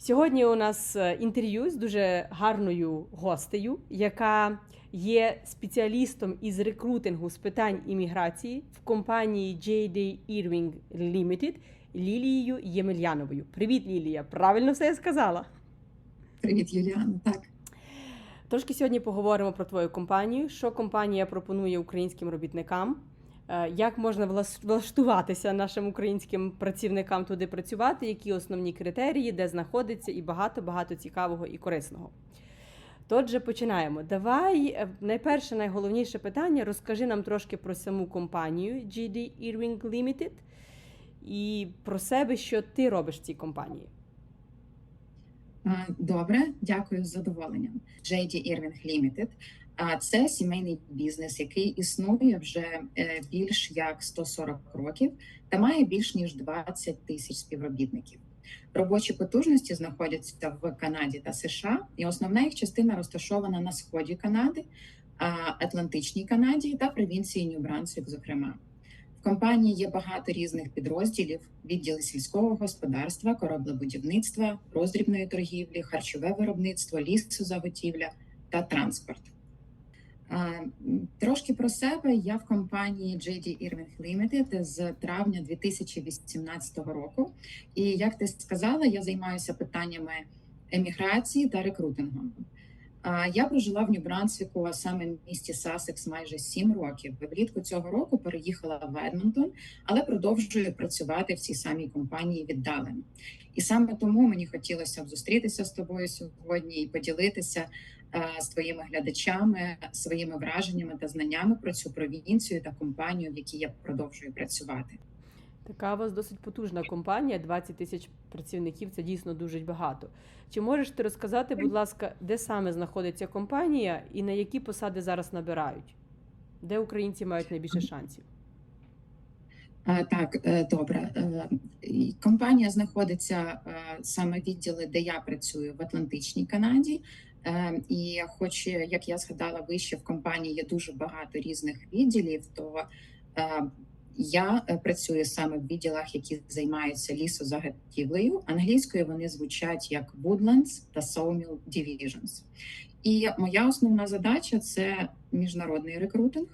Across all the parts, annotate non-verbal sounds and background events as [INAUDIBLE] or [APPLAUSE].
Сьогодні у нас е, інтерв'ю з дуже гарною гостею, яка є спеціалістом із рекрутингу з питань імміграції в компанії JD Irving Limited Лілією Ємельяновою. Привіт, Лілія! Правильно все я сказала. Привіт, Юліана. Так, Трошки сьогодні поговоримо про твою компанію, що компанія пропонує українським робітникам, як можна влаштуватися нашим українським працівникам туди працювати, які основні критерії, де знаходиться, і багато багато цікавого і корисного. Отже, починаємо. Давай е, найперше, найголовніше питання. Розкажи нам трошки про саму компанію GD Irving Limited і про себе, що ти робиш в цій компанії. добре, дякую з задоволенням. JD Irving Limited. А це сімейний бізнес, який існує вже е, більш як 140 років та має більш ніж 20 тисяч співробітників. Робочі потужності знаходяться в Канаді та США, і основна їх частина розташована на сході Канади, Атлантичній Канаді та провінції Нью-Брансвік, зокрема. В компанії є багато різних підрозділів: відділи сільського господарства, кораблебудівництва, роздрібної торгівлі, харчове виробництво, лісозаготівля та транспорт. Трошки про себе я в компанії JD Irving Limited з травня 2018 року. І як ти сказала, я займаюся питаннями еміграції та рекрутингом. Я прожила в Нью-Брансвіку, а саме в місті Сасекс, майже 7 років. Влітку цього року переїхала в Едмонтон, але продовжую працювати в цій самій компанії віддалено. І саме тому мені хотілося б зустрітися з тобою сьогодні і поділитися з твоїми глядачами своїми враженнями та знаннями про цю провінцію та компанію, в якій я продовжую працювати. Така у вас досить потужна компанія, 20 тисяч працівників це дійсно дуже багато. Чи можеш ти розказати, будь ласка, де саме знаходиться компанія і на які посади зараз набирають? Де українці мають найбільше шансів? А, Так, е, добре. Е, Компанія знаходиться е, саме відділи, де я працюю в Атлантичній Канаді. Е, І хоч, як я згадала вище, в компанії є дуже багато різних відділів, то е, я е, працюю саме в відділах, які займаються лісозаготівлею. Англійською вони звучать як Woodlands та Sawmill Divisions. І моя основна задача це міжнародний рекрутинг.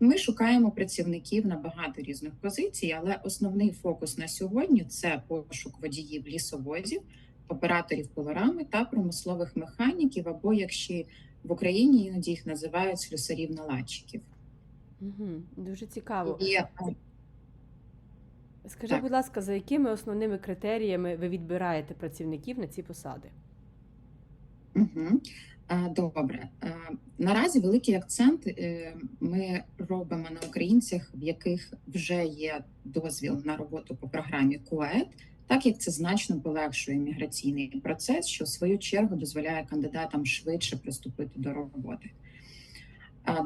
Ми шукаємо працівників на багато різних позицій, але основний фокус на сьогодні це пошук водіїв лісовозів, операторів пилорами та промислових механіків, або якщо в Україні іноді їх називають слюсарів наладчиків. Угу, дуже цікаво. І Скажи, так. будь ласка, за якими основними критеріями ви відбираєте працівників на ці посади? Угу. Добре. Наразі великий акцент е, ми робимо на українцях, в яких вже є дозвіл на роботу по програмі КУЕТ, так як це значно полегшує міграційний процес, що в свою чергу дозволяє кандидатам швидше приступити до роботи.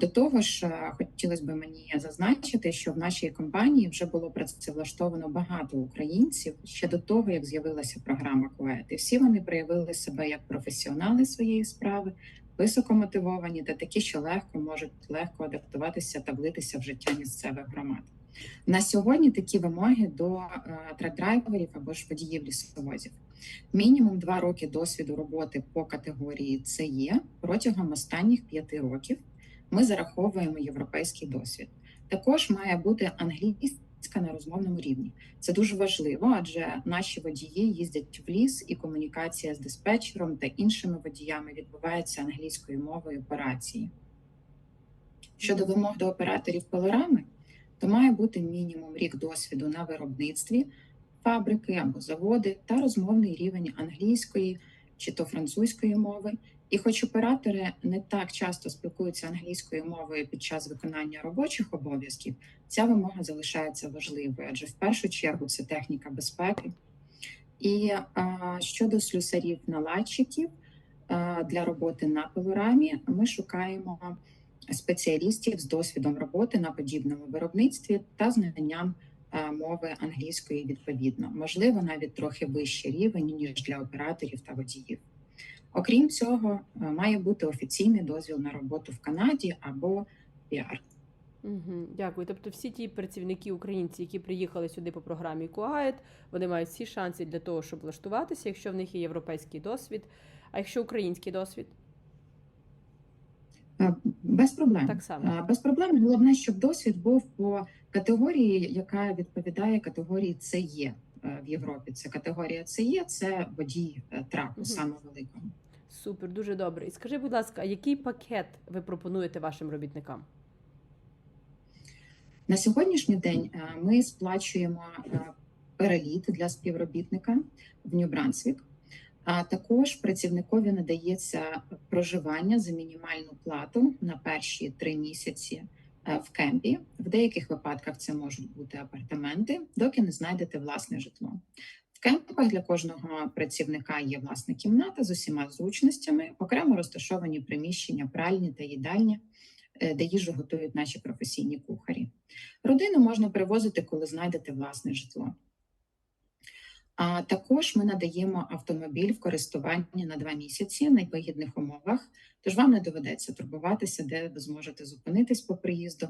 До того ж, хотілося б мені зазначити, що в нашій компанії вже було працевлаштовано багато українців ще до того, як з'явилася програма КУЕТ. І всі вони проявили себе як професіонали своєї справи, високомотивовані та такі, що легко можуть легко адаптуватися та влитися в життя місцевих громад. На сьогодні такі вимоги до е, трек-драйверів або ж водіїв лісовозів. Мінімум два роки досвіду роботи по категорії ЦЕ є протягом останніх п'яти років ми зараховуємо європейський досвід. Також має бути англійська на розмовному рівні. Це дуже важливо, адже наші водії їздять в ліс, і комунікація з диспетчером та іншими водіями відбувається англійською мовою операції. Щодо вимог до операторів пилорами, то має бути мінімум рік досвіду на виробництві фабрики або заводи та розмовний рівень англійської чи то французької мови. І хоч оператори не так часто спілкуються англійською мовою під час виконання робочих обов'язків, ця вимога залишається важливою, адже в першу чергу це техніка безпеки. І а, щодо слюсарів наладчиків а, для роботи на пилорамі, ми шукаємо спеціалістів з досвідом роботи на подібному виробництві та знанням мови англійської відповідно, можливо, навіть трохи вищий рівень ніж для операторів та водіїв. Окрім цього, е, має бути офіційний дозвіл на роботу в Канаді або піар. Угу, дякую. Тобто, всі ті працівники українці, які приїхали сюди по програмі КУАЕД, вони мають всі шанси для того, щоб влаштуватися, якщо в них є європейський досвід. А якщо український досвід, Е, Без проблем. Так само. Е, Без проблем. Головне, щоб досвід був по категорії, яка відповідає категорії ЦЕ є в Європі. Це категорія ЦЕ, є, це водій е, траку, саме великого. супер, дуже добре. І скажи, будь ласка, який пакет ви пропонуєте вашим робітникам? На сьогоднішній день е, ми сплачуємо е, переліт для співробітника в Нью-Брансвік. А також працівникові надається проживання за мінімальну плату на перші три місяці е, в кемпі. В деяких випадках це можуть бути апартаменти, доки не знайдете власне житло. В кемпах для кожного працівника є власна кімната з усіма зручностями, окремо розташовані приміщення, пральні та їдальні, е, де їжу готують наші професійні кухарі. Родину можна перевозити, коли знайдете власне житло. А також ми надаємо автомобіль в користування на два місяці на вигідних умовах. Тож вам не доведеться турбуватися, де ви зможете зупинитись по приїзду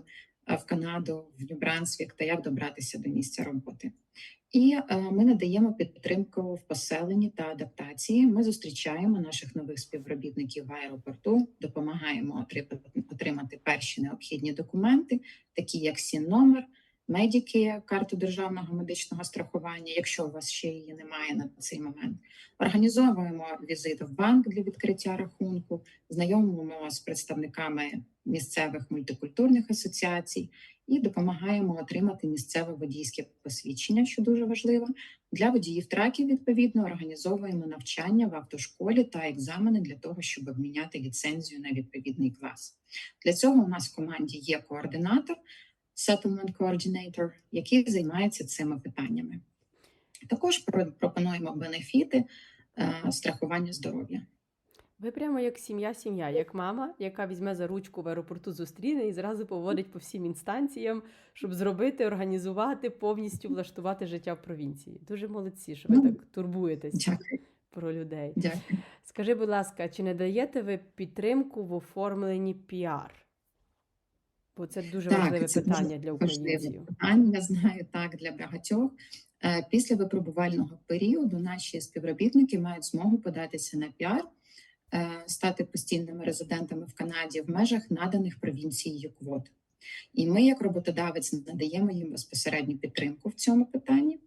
е, в Канаду, в Нью-Брансвік та як добратися до місця роботи. І е, ми надаємо підтримку в поселенні та адаптації. Ми зустрічаємо наших нових співробітників в аеропорту, допомагаємо отримати перші необхідні документи, такі як сін номер, медіки, карту державного медичного страхування, якщо у вас ще її немає на цей момент. Організовуємо візит в банк для відкриття рахунку, знайомимо з представниками місцевих мультикультурних асоціацій і допомагаємо отримати місцеве водійське посвідчення, що дуже важливо. Для водіїв траків відповідно організовуємо навчання в автошколі та екзамени для того, щоб обміняти ліцензію на відповідний клас. Для цього у нас в команді є координатор, settlement coordinator, який займається цими питаннями. Також про- пропонуємо бенефіти е, страхування здоров'я. Ви прямо як сім'я, сім'я, як мама, яка візьме за ручку в аеропорту, зустріне і зразу поводить по всім інстанціям, щоб зробити, організувати, повністю влаштувати життя в провінції. Дуже молодці, що ви Ну, так турбуєтесь Дякую. про людей. Дякую. Скажи, будь ласка, чи не даєте ви підтримку в оформленні піар? Бо це дуже важливе це дуже питання для важливе українців. питання. Я знаю так для багатьох. Е, Після випробувального періоду наші співробітники мають змогу податися на піар, е, стати постійними резидентами в Канаді в межах наданих провінцією квот. І ми, як роботодавець, надаємо їм безпосередню підтримку в цьому питанні.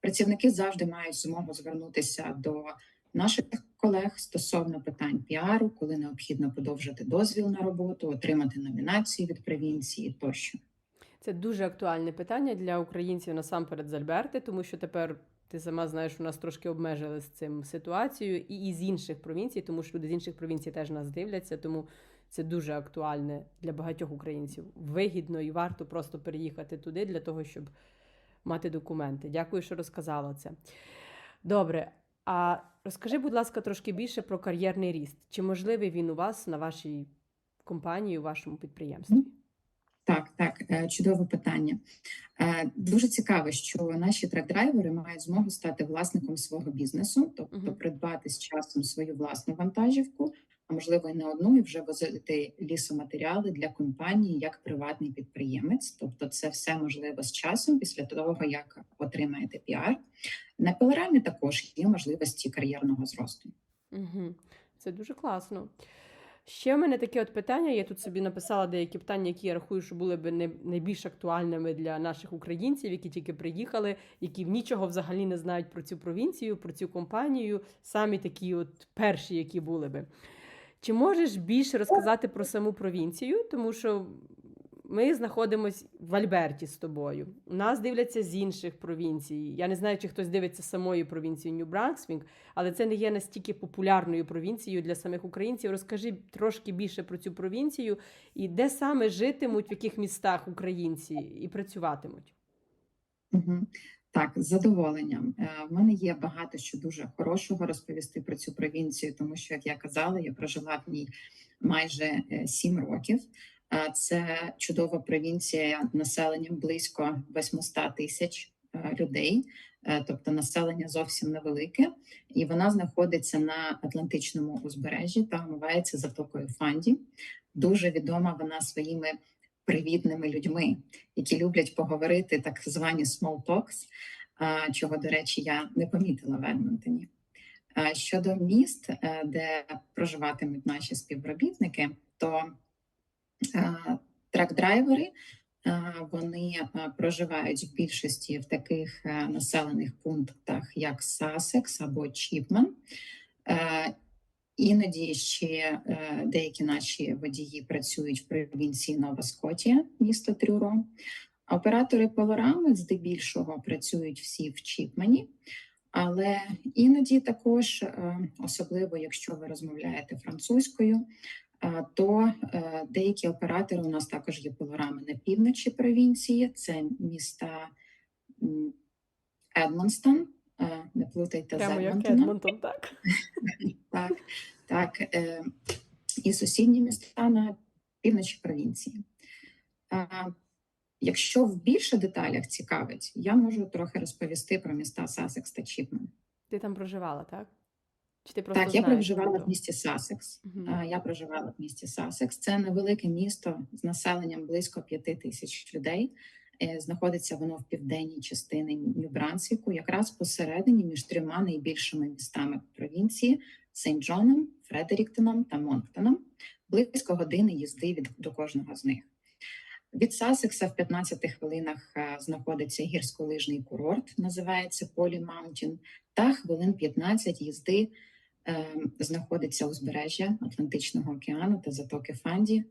Працівники завжди мають змогу звернутися до наших колег стосовно питань піару, коли необхідно подовжити дозвіл на роботу, отримати номінацію від провінції тощо. Це дуже актуальне питання для українців насамперед з Альберти, тому що тепер ти сама знаєш, у нас трошки обмежили з цим ситуацію, і із інших провінцій, тому що люди з інших провінцій теж нас дивляться. Тому це дуже актуальне для багатьох українців. Вигідно і варто просто переїхати туди для того, щоб мати документи. Дякую, що розказала це. Добре. А розкажи, будь ласка, трошки більше про кар'єрний ріст. Чи можливий він у вас на вашій компанії, у вашому підприємстві? Так, так, е, чудове питання. Е, Дуже цікаво, що наші трек-драйвери мають змогу стати власником свого бізнесу, тобто придбати з часом свою власну вантажівку, можливо і не одну, і вже возити лісоматеріали для компанії як приватний підприємець. Тобто, це все можливо з часом після того, як отримаєте піар. На пилорамі також є можливості кар'єрного зросту. Угу. Це дуже класно. Ще в мене таке от питання. Я тут собі написала деякі питання, які я рахую, що були б найбільш актуальними для наших українців, які тільки приїхали, які нічого взагалі не знають про цю провінцію, про цю компанію, самі такі от перші, які були би. Чи можеш більше розказати про саму провінцію? Тому що ми знаходимося в Альберті з тобою. Нас дивляться з інших провінцій. Я не знаю, чи хтось дивиться з самої провінції Нью-Брансвінг, але це не є настільки популярною провінцією для самих українців. Розкажи трошки більше про цю провінцію і де саме житимуть, в яких містах українці і працюватимуть. Угу. Так, з задоволенням. Е, В мене є багато що дуже хорошого розповісти про цю провінцію, тому що, як я казала, я прожила в ній майже е, сім років. Це чудова провінція населенням близько 800 тисяч е, людей, тобто населення зовсім невелике, і вона знаходиться на Атлантичному узбережжі та омивається затокою Фанді. Дуже відома вона своїми привітними людьми, які люблять поговорити так звані small talks, чого, до речі, я не помітила в Едмонтоні. Щодо міст, е, де проживатимуть наші співробітники, то е, трак-драйвери е, вони проживають в більшості в таких населених пунктах, як Сасекс або Чіпмен. Іноді ще е, деякі наші водії працюють в провінції Нова Скотія, місто Трюро. Оператори пилорами здебільшого працюють всі в Чіпмені, але іноді також, е, особливо якщо ви розмовляєте французькою, е, то деякі оператори у нас також є пилорами на півночі провінції. Це міста Едмонстон. Е, Не плутайте Прямо з Едмонтоном. Едмонтон, так? [LAUGHS] Так, так. Е, і сусідні міста на півночі провінції. Якщо в більше деталях цікавить, я можу трохи розповісти про міста Сасекс та Чіпмен. Ти там проживала, так? Чи ти просто Так, я проживала в місті Сасекс. А, Я проживала в місті Сасекс. Це невелике місто з населенням близько п'яти тисяч людей. Е, Знаходиться воно в південній частині Нью-Брансвіку, якраз посередині між трьома найбільшими містами провінції Сент Джоном, Фредеріктоном та Монктоном. Близько години їзди від до кожного з них. Від Сасекса в 15 хвилинах е, знаходиться гірськолижний курорт, називається Полі Маунтін, та хвилин 15 їзди е, знаходиться узбережжя Атлантичного океану та затоки Фанді.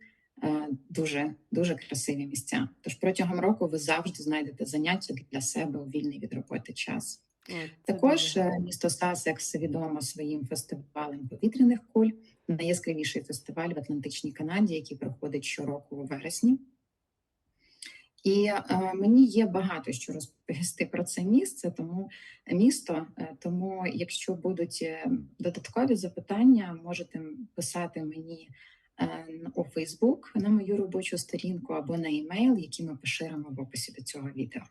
Е, дуже дуже красиві місця. Тож протягом року ви завжди знайдете заняття для себе у вільний від роботи час. Це Також дуже е, місто Сасекс відомо своїм фестивалем повітряних куль, найяскравіший фестиваль в Атлантичній Канаді, який проходить щороку у вересні. І е, мені є багато що розповісти про це місце, тому місто. е, Тому, якщо будуть додаткові запитання, можете писати мені у Фейсбук на мою робочу сторінку або на емейл, які ми поширимо в описі до цього відео.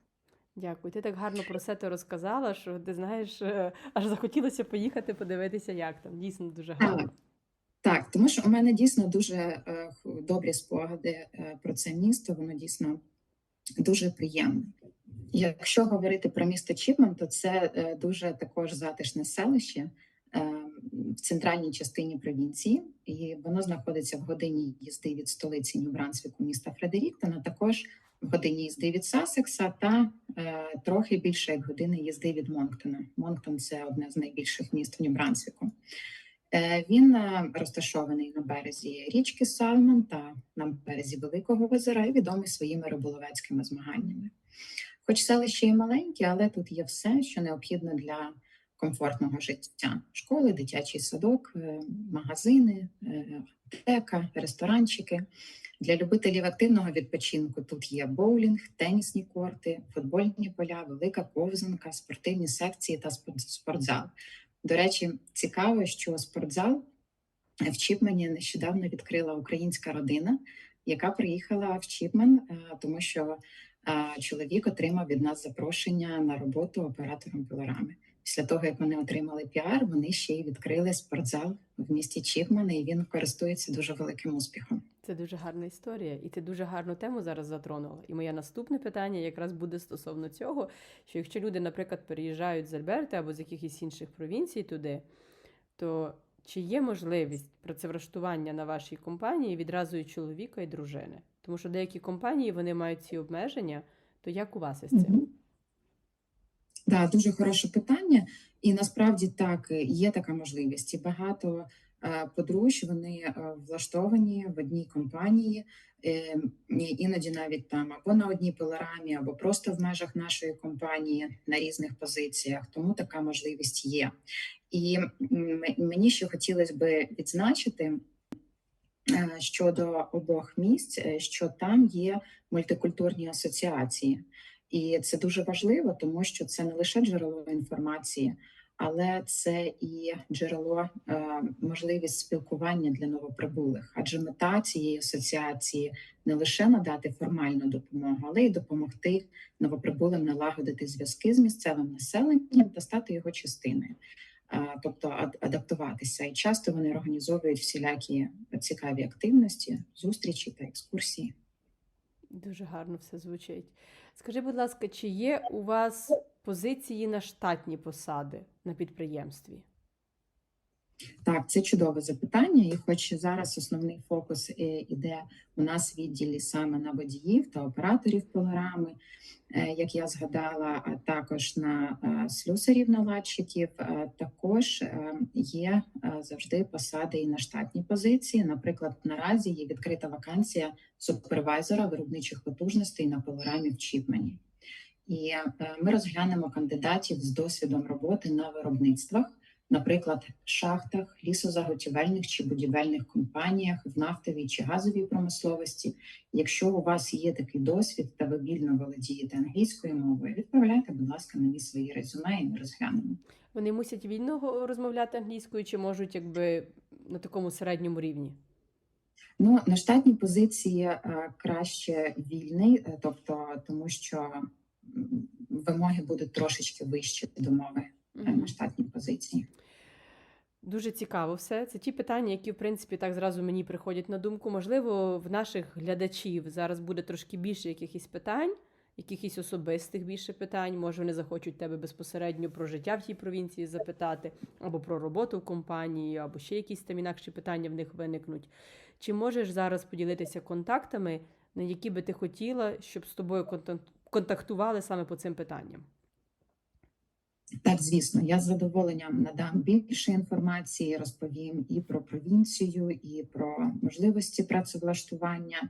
Дякую. Ти так гарно про це розказала, що ти знаєш, е, аж захотілося поїхати подивитися, як там. Дійсно дуже гарно. Так, тому що у мене дійсно дуже е, добрі спогади е, про це місто. Воно дійсно дуже приємне. Якщо говорити про місто Чіпмен, то це дуже також затишне селище в центральній частині провінції, і воно знаходиться в годині їзди від столиці Нью-Брансвіку, міста Фредеріктона, також в годині їзди від Сасекса та е, трохи більше як години їзди від Монктона. Монктон це одне з найбільших міст в Нью-Брансвіку. Е, Він е, розташований на березі річки Салмон та на березі Великого озера і відомий своїми риболовецькими змаганнями. Хоч селище і маленьке, але тут є все, що необхідно для комфортного життя: школи, дитячий садок, е, магазини, е, аптека, ресторанчики. Для любителів активного відпочинку тут є боулінг, тенісні корти, футбольні поля, велика ковзанка, спортивні секції та спорт- спортзал. До речі, цікаво, що спортзал в Чіпмені нещодавно відкрила українська родина, яка приїхала в Чіпмен, е, тому що чоловік отримав від нас запрошення на роботу оператором пилорами. Після того, як вони отримали піар, вони ще й відкрили спортзал в місті Чіпмен, і він користується дуже великим успіхом. Це дуже гарна історія, і ти дуже гарну тему зараз затронула. І моє наступне питання якраз буде стосовно цього, що якщо люди, наприклад, переїжджають з Альберти або з якихось інших провінцій туди, то чи є можливість працевлаштування на вашій компанії відразу і чоловіка і дружини? Тому що деякі компанії вони мають ці обмеження, то як у вас із цим? Да, дуже хороше питання. І насправді так є така можливість. І багато е, подружжя вони е, влаштовані в одній компанії, е, іноді навіть там або на одній пилорамі, або просто в межах нашої компанії на різних позиціях. Тому така можливість є. І мені ще хотілося би відзначити. е, Щодо обох місць, е, що там є мультикультурні асоціації, і це дуже важливо, тому що це не лише джерело інформації, але це і джерело е, можливість спілкування для новоприбулих. Адже мета цієї асоціації не лише надати формальну допомогу, але й допомогти новоприбулим налагодити зв'язки з місцевим населенням та стати його частиною. Е, Тобто ад- адаптуватися, і часто вони організовують всілякі цікаві активності, зустрічі та екскурсії. Дуже гарно все звучить. Скажи, будь ласка, чи є у вас позиції на штатні посади на підприємстві? Так, це чудове запитання, і хоч зараз основний фокус е, іде у нас в відділі саме на водіїв та операторів програми, е, як я згадала, а також на е, слюсарів наладчиків, також є завжди посади і на штатні позиції. Наприклад, наразі є відкрита вакансія супервайзера виробничих потужностей на пилорамі в Чіпмені. І ми розглянемо кандидатів з досвідом роботи на виробництвах наприклад, шахтах, лісозаготівельних чи будівельних компаніях, в нафтовій чи газовій промисловості. Якщо у вас є такий досвід та ви вільно володієте англійською мовою, відправляйте, будь ласка, мені свої резюме і ми розглянемо. Вони мусять вільно розмовляти англійською чи можуть якби на такому середньому рівні? Ну на штатній позиції е, краще вільний, е, тобто тому що вимоги будуть трошечки вищі до мови е, Мгм. на штатній позиції. Дуже цікаво все. Це ті питання, які, в принципі, так зразу мені приходять на думку. Можливо, в наших глядачів зараз буде трошки більше якихось питань, якихось особистих більше питань. Може, вони захочуть тебе безпосередньо про життя в тій провінції запитати, або про роботу в компанії, або ще якісь там інакші питання в них виникнуть. Чи можеш зараз поділитися контактами, на які би ти хотіла, щоб з тобою контак- контактували саме по цим питанням? Так, звісно, я з задоволенням надам більше інформації, розповім і про провінцію, і про можливості працевлаштування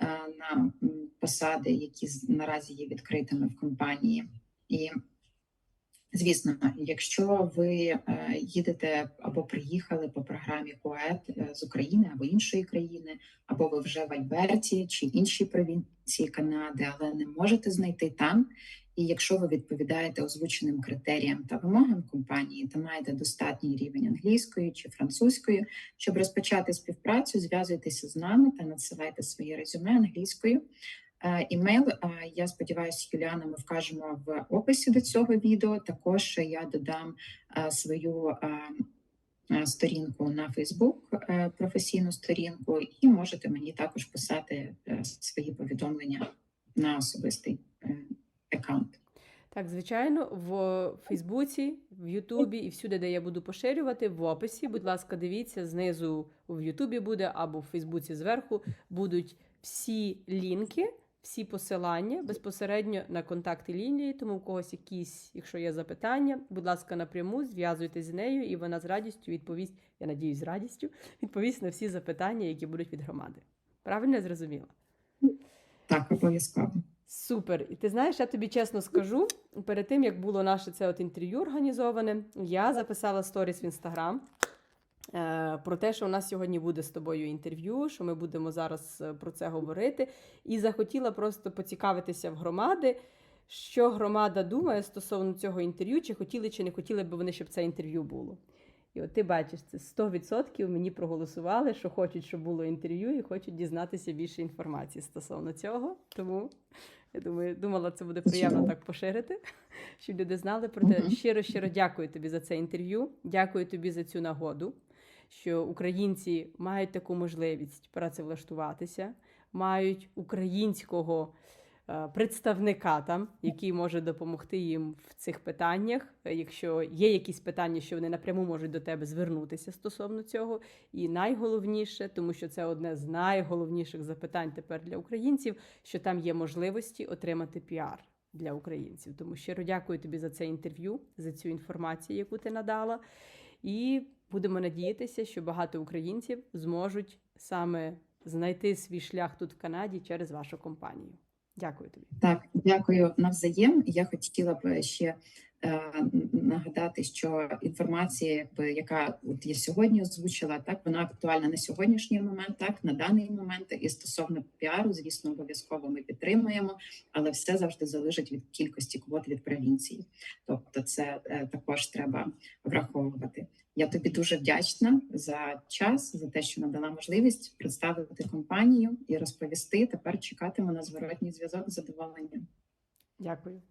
е, на посади, які наразі є відкритими в компанії. І звісно, якщо ви е, їдете або приїхали по програмі КОЕТ е, з України або іншої країни, або ви вже в Альберті чи іншій провінції Канади, але не можете знайти там. І якщо ви відповідаєте озвученим критеріям та вимогам компанії та маєте достатній рівень англійської чи французької, щоб розпочати співпрацю, зв'язуйтеся з нами та надсилайте свої резюме англійською. Е, Імейл, е, я сподіваюся, Юліана, ми вкажемо в описі до цього відео. Також я додам е, свою сторінку на Фейсбук, професійну сторінку, і можете мені також писати свої повідомлення на особистий аккаунт. Так, звичайно, в Фейсбуці, в Ютубі і всюди, де я буду поширювати, в описі, будь ласка, дивіться, знизу в Ютубі буде або в Фейсбуці зверху будуть всі лінки, всі посилання безпосередньо на контакти лінії. Тому у когось якісь, якщо є запитання, будь ласка, напряму зв'язуйтесь з нею, і вона з радістю відповість, я надіюсь, з радістю відповість на всі запитання, які будуть від громади. Правильно я зрозуміла? Так, обов'язково. Супер. І ти знаєш, я тобі чесно скажу, перед тим як було наше це от інтерв'ю організоване, я записала сторіс в інстаграм. е, Про те, що у нас сьогодні буде з тобою інтерв'ю, що ми будемо зараз е, про це говорити, і захотіла просто поцікавитися в громади, що громада думає стосовно цього інтерв'ю, чи хотіли, чи не хотіли би вони, щоб це інтерв'ю було. І от ти бачиш, це 100% мені проголосували, що хочуть, щоб було інтерв'ю, і хочуть дізнатися більше інформації стосовно цього. Тому я думаю, думала, це буде приємно так поширити, [LAUGHS] щоб люди знали про те. Мгм. Щиро, щиро дякую тобі за це інтерв'ю. Дякую тобі за цю нагоду, що українці мають таку можливість працевлаштуватися, мають українського представника там, який може допомогти їм в цих питаннях. Е, Якщо є якісь питання, що вони напряму можуть до тебе звернутися стосовно цього. І найголовніше, тому що це одне з найголовніших запитань тепер для українців, що там є можливості отримати піар для українців. Тому щиро дякую тобі за це інтерв'ю, за цю інформацію, яку ти надала. І будемо надіятися, що багато українців зможуть саме знайти свій шлях тут в Канаді через вашу компанію. Дякую тобі. Так, дякую навзаєм. Я хотіла б ще нагадати, що інформація, яка от я сьогодні озвучила, так вона актуальна на сьогоднішній момент, так на даний момент. І стосовно піару, звісно, обов'язково ми підтримуємо, але все завжди залежить від кількості квот від провінції. Тобто, це е, також треба враховувати. Я тобі дуже вдячна за час, за те, що надала можливість представити компанію і розповісти. Тепер чекатиму на зворотній зв'язок з задоволенням. Дякую.